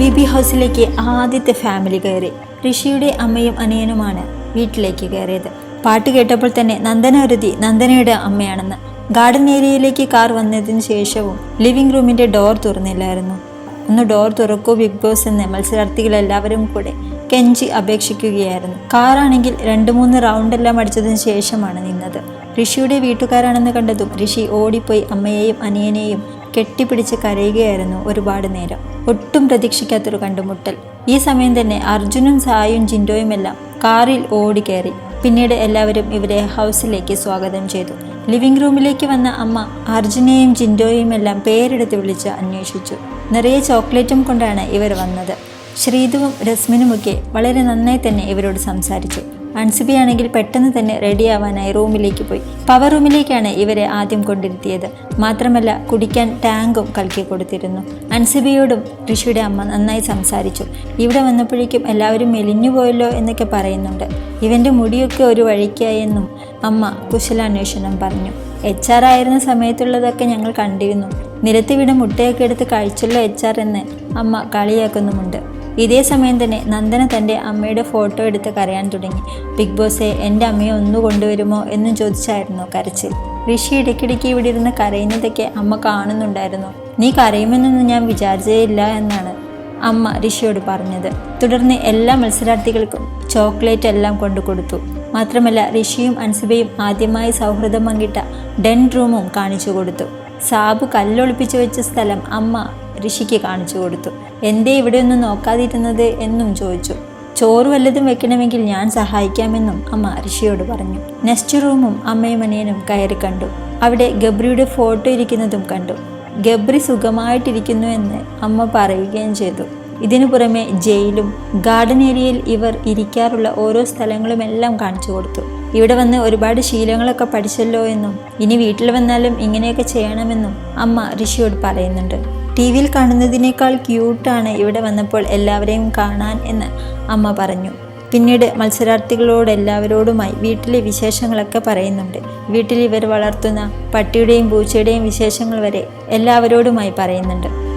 ബിബി ഹൗസിലേക്ക് ആദ്യത്തെ ഫാമിലി കയറി. ഋഷിയുടെ അമ്മയും അനിയനുമാണ് വീട്ടിലേക്ക് കയറിയത്. പാട്ട് കേട്ടപ്പോൾ തന്നെ നന്ദന കരുതി നന്ദനയുടെ അമ്മയാണെന്ന്. ഗാർഡൻ ഏരിയയിലേക്ക് കാർ വന്നതിന് ശേഷവും ലിവിംഗ് റൂമിന്റെ ഡോർ തുറന്നില്ലായിരുന്നു. ഒന്ന് ഡോർ തുറക്കൂ ബിഗ് ബോസ് എന്ന് മത്സരാർത്ഥികളെല്ലാവരും കൂടെ കെഞ്ചി അപേക്ഷിക്കുകയായിരുന്നു. കാറാണെങ്കിൽ രണ്ട് മൂന്ന് റൗണ്ടെല്ലാം അടിച്ചതിന് ശേഷമാണ് നിന്നത്. ഋഷിയുടെ വീട്ടുകാരാണെന്ന് കണ്ടതും ഋഷി ഓടിപ്പോയി അമ്മയെയും അനിയനെയും കെട്ടിപ്പിടിച്ച് കരയുകയായിരുന്നു ഒരുപാട് നേരം. ഒട്ടും പ്രതീക്ഷിക്കാത്തൊരു കണ്ടുമുട്ടൽ. ഈ സമയം തന്നെ അർജുനും സായും ജിൻഡോയുമെല്ലാം കാറിൽ ഓടി കയറി പിന്നീട് എല്ലാവരും ഇവരെ ഹൗസിലേക്ക് സ്വാഗതം ചെയ്തു. ലിവിംഗ് റൂമിലേക്ക് വന്ന അമ്മ അർജുനെയും ജിൻഡോയും എല്ലാം പേരെടുത്ത് വിളിച്ച് അന്വേഷിച്ചു. നിറയെ ചോക്ലേറ്റും കൊണ്ടാണ് ഇവർ വന്നത്. ശ്രീതുവും രസ്മിനുമൊക്കെ വളരെ നന്നായി തന്നെ ഇവരോട് സംസാരിച്ചു. അൻസിബിയാണെങ്കിൽ പെട്ടെന്ന് തന്നെ റെഡിയാവാനായി റൂമിലേക്ക് പോയി. പവർ റൂമിലേക്കാണ് ഇവരെ ആദ്യം കൊണ്ടിരുത്തിയത്. മാത്രമല്ല കുടിക്കാൻ ടാങ്കും കലക്കി കൊടുത്തിരുന്നു. അൻസിബിയോടും ഋഷിയുടെ അമ്മ നന്നായി സംസാരിച്ചു. ഇവിടെ വന്നപ്പോഴേക്കും എല്ലാവരും മെലിഞ്ഞു പോയല്ലോ എന്നൊക്കെ പറയുന്നുണ്ട്. ഇവന്റെ മുടിയൊക്കെ ഒരു വഴിക്കായെന്നും അമ്മ കുശലാന്വേഷണം പറഞ്ഞു. എച്ച് ആർ ആയിരുന്ന സമയത്തുള്ളതൊക്കെ ഞങ്ങൾ കണ്ടിരുന്നു. നിരത്തി വീട് മുട്ടയൊക്കെ എടുത്ത് കഴിച്ചല്ലോ എച്ച് ആർ എന്ന് അമ്മ കളിയാക്കുന്നുമുണ്ട്. ഇതേ സമയം തന്നെ നന്ദന തന്റെ അമ്മയുടെ ഫോട്ടോ എടുത്ത് കരയാൻ തുടങ്ങി. ബിഗ് ബോസെ എന്റെ അമ്മയെ ഒന്ന് കൊണ്ടുവരുമോ? എന്നും ചോദിച്ചായിരുന്നു കരച്ചിൽ. ഋഷി ഇടയ്ക്കിടയ്ക്ക് ഇവിടെ ഇരുന്ന് കരയുന്നതൊക്കെ അമ്മ കാണുന്നുണ്ടായിരുന്നു. നീ കരയുമെന്നൊന്നും ഞാൻ വിചാരിച്ചേയില്ല എന്നാണ് അമ്മ ഋഷിയോട് പറഞ്ഞത്. തുടർന്ന് എല്ലാ മത്സരാർത്ഥികൾക്കും ചോക്ലേറ്റ് എല്ലാം കൊണ്ടു കൊടുത്തു. മാത്രമല്ല ഋഷിയും അൻസിബയും ആദ്യമായി സൗഹൃദം പങ്കിട്ട ഡെൻ റൂമും കാണിച്ചു കൊടുത്തു. സാബു കല്ലൊളിപ്പിച്ചു വെച്ച സ്ഥലം അമ്മ ഋഷിക്ക് കാണിച്ചു കൊടുത്തു. എന്തേ ഇവിടെയൊന്നും നോക്കാതിരുന്നത്? എന്നും ചോദിച്ചു. ചോറ് വല്ലതും വെക്കണമെങ്കിൽ ഞാൻ സഹായിക്കാമെന്നും അമ്മ ഋഷിയോട് പറഞ്ഞു. നെസ്റ്റ് റൂമും അമ്മയും അനിയനും കയറി കണ്ടു. അവിടെ ഗബ്രിയുടെ ഫോട്ടോ ഇരിക്കുന്നതും കണ്ടു. ഗബ്രി സുഖമായിട്ടിരിക്കുന്നു എന്ന് അമ്മ പറയുകയും ചെയ്തു. ഇതിനു പുറമെ ജയിലും ഗാർഡൻ ഏരിയയിൽ ഇവർ ഇരിക്കാറുള്ള ഓരോ സ്ഥലങ്ങളുമെല്ലാം കാണിച്ചു കൊടുത്തു. ഇവിടെ വന്ന് ഒരുപാട് ശീലങ്ങളൊക്കെ പഠിച്ചല്ലോ എന്നും ഇനി വീട്ടിൽ വന്നാലും ഇങ്ങനെയൊക്കെ ചെയ്യണമെന്നും അമ്മ ഋഷിയോട് പറയുന്നുണ്ട്. ടി വിയിൽ കാണുന്നതിനേക്കാൾ ക്യൂട്ടാണ് ഇവിടെ വന്നപ്പോൾ എല്ലാവരെയും കാണാൻ എന്ന് അമ്മ പറഞ്ഞു. പിന്നീട് മത്സരാർത്ഥികളോട് എല്ലാവരോടുമായി വീട്ടിലെ വിശേഷങ്ങളൊക്കെ പറയുന്നുണ്ട്. വീട്ടിൽ ഇവർ വളർത്തുന്ന പട്ടിയുടെയും പൂച്ചയുടെയും വിശേഷങ്ങൾ വരെ എല്ലാവരോടുമായി പറയുന്നുണ്ട്.